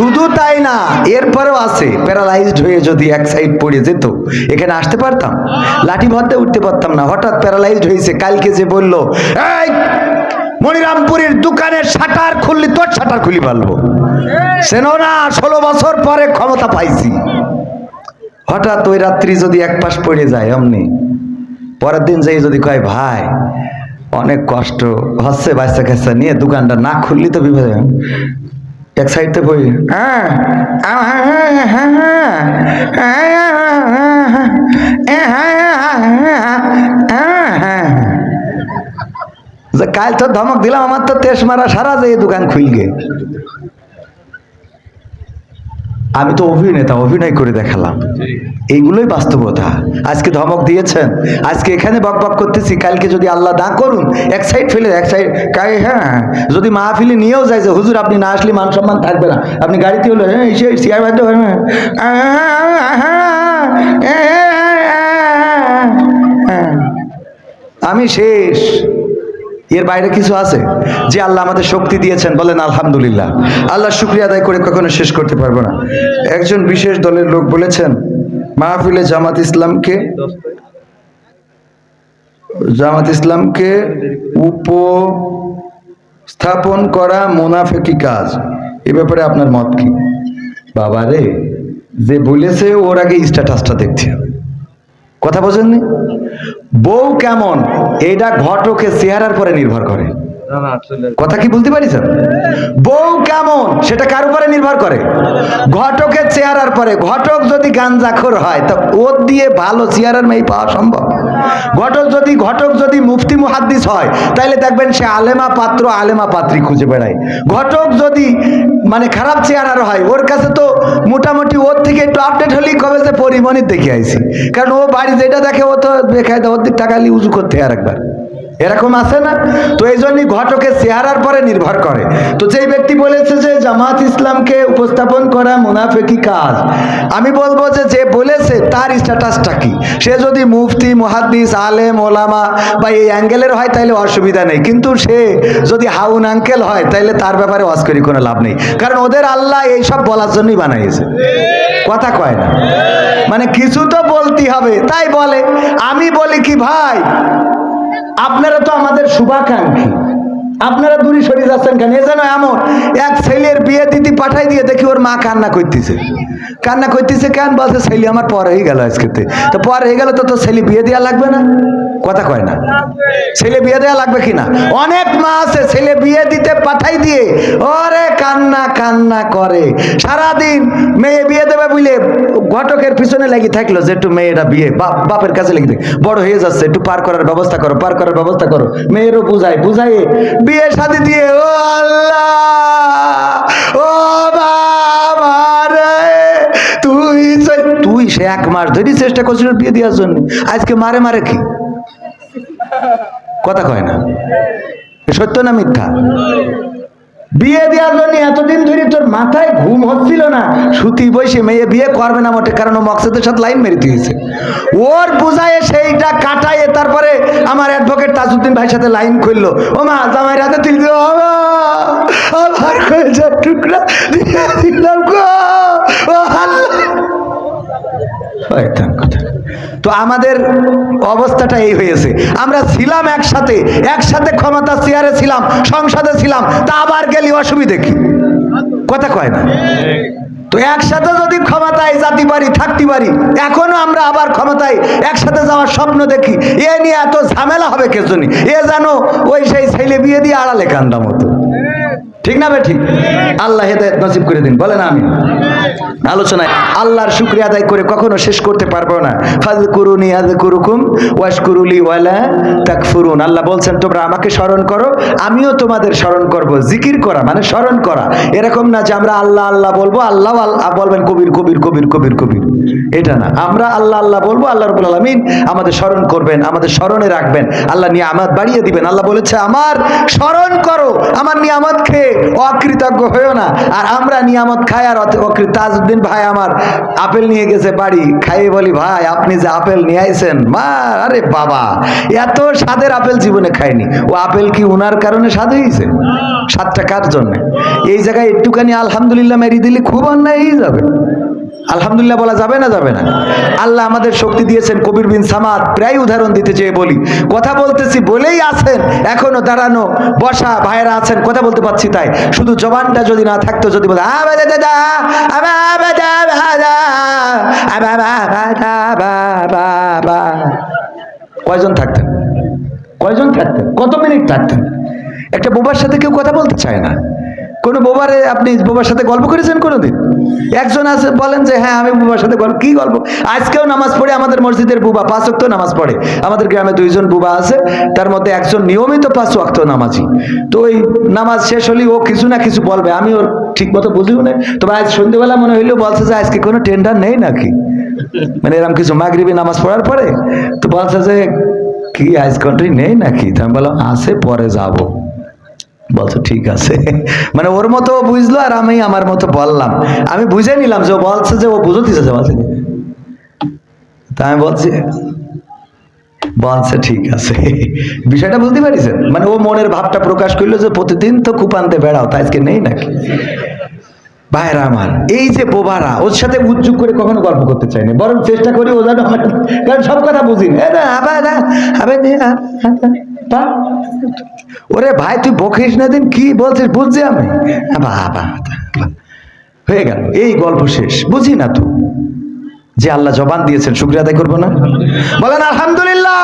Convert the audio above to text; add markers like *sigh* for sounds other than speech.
শুধু তাই না, এরপরেও আছে। প্যারালাইজড হয়ে যদি এক সাইড পড়ে যেত, এখানে আসতে পারতাম? লাঠি ভরতে উঠতে পারতাম না। হঠাৎ প্যারালাইজড হয়েছে, কালকে যে বলল, এই, মনিরামপুরের দোকানের শাটার খুললি, তোর শাটার খুলি পারব সেনো না, ষোলো বছর পরে ক্ষমতা পাইছি। হঠাৎ ওই রাত্রি যদি এক পাশ পড়ে যায়, অমনি। পরের দিন যাই যদি কয়, ভাই, অনেক কষ্ট হচ্ছে বাচ্চা কাচ্চা নিয়ে দোকানটা না খুললি তো বিপদ হবে। এক সাইডতে পড়ি হ্যাঁ আহ, হ্যাঁ, হ্যাঁ, হ্যাঁ, হ্যাঁ, হ্যাঁ, হ্যাঁ, হ্যাঁ। কাল তো ধমক দিলাম আমার তো তেস মারা সারা যে দোকান খুলগে আমি তো অভিনেতা অভিনয় করে দেখালাম এইগুলোই বাস্তবতা আজকে ধমক দিয়েছেন আজকে এখানে বক বক করতেছি কালকে যদি আল্লাহ না করুন এক সাইড ফেলে এক সাইড কাই হ্যাঁ যদি মাহফিলে নিয়েও যায় যে হুজুর আপনি না আসলে মান সম্মান থাকবে না আপনি গাড়িতে হলো হ্যাঁ এসে চেয়ার বাধ্য হয় আমি শেষ এর বাইরে কিছু আছে? যে আল্লাহ আমাদের শক্তি দিয়েছেন, বলেন আলহামদুলিল্লাহ। আল্লাহ শুক্রিয়া আদায় করে কখনো শেষ করতে পারব না। একজন বিশেষ দলের লোক বলেছেন, মাহফিলে জামাত ইসলামকে জামাত ইসলামকে উপস্থাপন করা মোনাফেকি কাজ। এ ব্যাপারে আপনার মত কি? বাবা রে যে বলেছে, ওর আগে স্ট্যাটাসটা হবে। কথা বোঝেননি? বউ কেমন? এটা ঘটকে চেহারার পরে নির্ভর করে। কথা কি বলতে পারি বউ কেমন? সেটা কার উপরে নির্ভর করে? ঘটকের চেহারার পরে। ঘটক যদি গাঞ্জাখোর হয়, তা ওর দিয়ে ভালো চেহারার মেয়ে পাওয়া সম্ভব। ঘটক যদি ঘটক যদি মুফতি মুহাদ্দিস হয় তাহলে দেখবেন সে আলেমা পাত্র, আলেমা পাত্রী খুঁজে বেড়ায়। ঘটক যদি মানে খারাপ চেহারার হয়, ওর কাছে তো মোটামুটি ওর থেকে একটু আপডেট হলেই কবে যে পরিমণির দেখে আইছি। কারণ ও বাড়ি যেটা দেখে, ও তো দেয় ওর দিক টাকা উজু করতে আর একবার এরকম আছে না? তো এই জন্যই ঘটকের চেহারার পরে নির্ভর করে। তো যেই ব্যক্তি বলেছে যে জামাত ইসলামকে উপস্থাপন করা মুনাফেকি কাজ, আমি বলব যে যে বলেছে তার স্ট্যাটাসটা কি? সে যদি মুফতি, মুহাদ্দিস, আলেম, ওলামা বা এই অ্যাঙ্গেলের হয় তাহলে অসুবিধা নেই। কিন্তু সে যদি হাউন আঙ্কেল হয় তাহলে তার ব্যাপারে অস্করি কোনো লাভ নেই। কারণ ওদের আল্লাহ এইসব বলার জন্যই বানাইছে কথা কয় না? মানে কিছু তো বলতে হবে, তাই বলে। আমি বলি কি, ভাই আপনারা তো আমাদের শুভাকাঙ্ক্ষী। আপনারা দূরে সরে যাচ্ছেন। কেন? এ যেন এমন। এক ছেলের বিয়ে দিদি পাঠাই দিয়ে দেখি ওর মা কান্না করতেছে। কান্না করতেছে কেন? বলছে, ছেলে আমার পর হয়ে গেল আজকেতে তো। পর হয়ে গেল তো তোর ছেলে বিয়ে দেওয়া লাগবে না? কথা কয় না। ছেলে বিয়ে দেওয়া লাগবে কি না? অনেক মা আছে, ছেলে বিয়ে দিতে পাঠাই দিয়ে, ওরে কান্না কান্না করে। সারাদিন মেয়ে বিয়ে দেবে বুঝলে ঘটকের পিছনে লেগে থাকল যে একটু মেয়েটা বিয়ে, বাপ, বাপের কাছে লেগে থাকে। বড় হয়ে যাচ্ছে, একটু পার করার ব্যবস্থা করো, পার করার ব্যবস্থা করো। মেয়েরও বুঝায় বুঝাই বিয়ে শাদি দিয়ে, ও আল্লাহ। ও বাবা তুই তুই সে এক মাস ধরে চেষ্টা করছিল বিয়ে দেওয়ার জন্য। আজকে মারে মারে কি? কথা কয় না। সত্য না মিথ্যা? বিয়ে দেওয়ার জন্য এতদিন ধরে তোর মাথায় ঘুম হচ্ছিল না। সুতি বসে মেয়ে বিয়ে করবে না মোটে কারণ ও মকসদের সাথে লাইন মেরে দিয়েছে। ওর বুঝায় সেইটা কাটায় তারপরে আমার অ্যাডভোকেট তাজউদ্দিন ভাইয়ের সাথে লাইন খুললো। ও মা, জামাই রাতে তুই আমার কয়েকটা টুকরা দিয়ে দিলাম গো। ও। তো আমাদের অবস্থাটা এই হয়েছে। আমরা ছিলাম একসাথে একসাথে ক্ষমতা চেয়ারে ছিলাম, সংসদে ছিলাম, তা আবার গেলি অসুবিধে কি? কথা কয় না। তো একসাথে যদি ক্ষমতায় জাতি পারি থাকতে পারি, এখনও আমরা আবার ক্ষমতায় একসাথে যাওয়ার স্বপ্ন দেখি। এ নিয়ে এত ঝামেলা হবে কে জন্য এ জানো ওই সেই ছেলে বিয়ে দিয়ে আড়ালে কান্দা মতো। ঠিক না বে, ঠিক? আল্লাহ হেদায়ত নসিব করে দিন, বলেন আমি আলোচনায় আল্লাহর শুক্রিয়া আদায় করে কখনো শেষ করতে পারব না। ফাজ কুরুনি আজ কুরুকুম ওয়াশ কুরুলি ওয়ালা তাকফুরুন। আল্লাহ বলছেন, তোমরা আমাকে স্মরণ করো, আমিও তোমাদের স্মরণ করব। জিকির করা মানে স্মরণ করা। এরকম না যে আমরা আল্লাহ আল্লাহ বলব, আল্লাহ আল্লাহ বলবেন, কবির কবির কবির কবির কবির। এটা না। আমরা আল্লাহ আল্লাহ বলব, আল্লাহ রবুল আলমিন আমাদের স্মরণ করবেন, আমাদের স্মরণে রাখবেন। আল্লাহ নিয়ামত বাড়িয়ে দিবেন। আল্লাহ বলেছে, আমার স্মরণ করো, আমার নিয়ামত খেয়ে অকৃতজ্ঞ হয়েও না। আর আমরা নিয়ামত খাই আর তাজউদ্দিন ভাই আমার আপেল নিয়ে গেছে বাড়ি। খাইয়ে বলি, ভাই, আপনি যে আপেল নিয়ে আইছেন, মা, আরে বাবা, এত স্বাদের আপেল জীবনে খায়নি ও আপেল কি উনার কারণে স্বাদ হয়েছে স্বাদটা কার জন্য? এই জায়গায় একটুখানি আলহামদুলিল্লাহ মেরি দিলে খুব অন্যায় হয়ে যাবে। আলহামদুলিল্লাহ বলা যাবে না যাবে না? আল্লাহ আমাদের শক্তি দিয়েছেন, কবির বিন সামাদ প্রায় উদাহরণ দিতে চেয়ে বলি। কথা বলতেছি বলেই আছেন, এখনও দাঁড়ানো, বসা, ভাইয়েরা আছেন, কথা বলতে পারছি তাই। শুধু জবানটা যদি না থাকতো, যদি বলে। কয়জন থাকতেন? কয়জন থাকতেন? কত মিনিট থাকতেন? একটা বোবার সাথে কেউ কথা বলতে চায় না। কোনো বোবারে আপনি বোবার সাথে গল্প করেছেন কোনোদিন? একজন আছে, বলেন যে হ্যাঁ আমি বুবার সাথে গল্প কি গল্প? আজকেও নামাজ পড়ে আমাদের মসজিদের বুবা, পাঁচ ওয়াক্ত নামাজ পড়ে। আমাদের গ্রামে দুইজন বুবা আছে, তার মধ্যে একজন নিয়মিত পাঁচ ওয়াক্ত নামাজি। তো ওই নামাজ শেষ হলেই ও কিছু না কিছু বলবে। আমি ওর ঠিক মতো বুঝিও না। তবে আজ সন্ধ্যেবেলা মনে হইলেও বলছে যে, আজকে কোনো টেন্ডার নেই নাকি? মানে এরকম কিছু মাগরিবি নামাজ পড়ার পরে তো বলছে যে, কি, আজ কন্ট্রি নেই নাকি? আমি বললাম, আছে, পরে যাব। বলছো, ঠিক আছে। *laughs* মানে ওর মতো বুঝলো আর আমি আমার মতো বললাম। আমি বুঝে নিলাম যে ও বলছে যে ও বুঝো যে বলছে তা আমি বলছি, বলছে, ঠিক আছে। *laughs* বিষয়টা বুঝতে পারিছেন? মানে ও মনের ভাবটা প্রকাশ করল যে, প্রতিদিন তো কুপান্তে বেড়াও, তা আজকে নেই নাকি? ভাইরা আমার। এই যে বোবারা, ওর সাথে উজ্জুক করে কখনো গল্প করতে চাই বরং চেষ্টা করি ও যেন কারণ সব কথা বুঝি। ওরে ভাই, তুই বকিস না দিন, কি বলছিস? বুঝছি আমি। আবা। হয়ে গেল, এই গল্প শেষ। বুঝি না তো? যে আল্লাহ জবান দিয়েছেন, শুক্রিয়া আদায় করব না? বলেন, আলহামদুলিল্লাহ!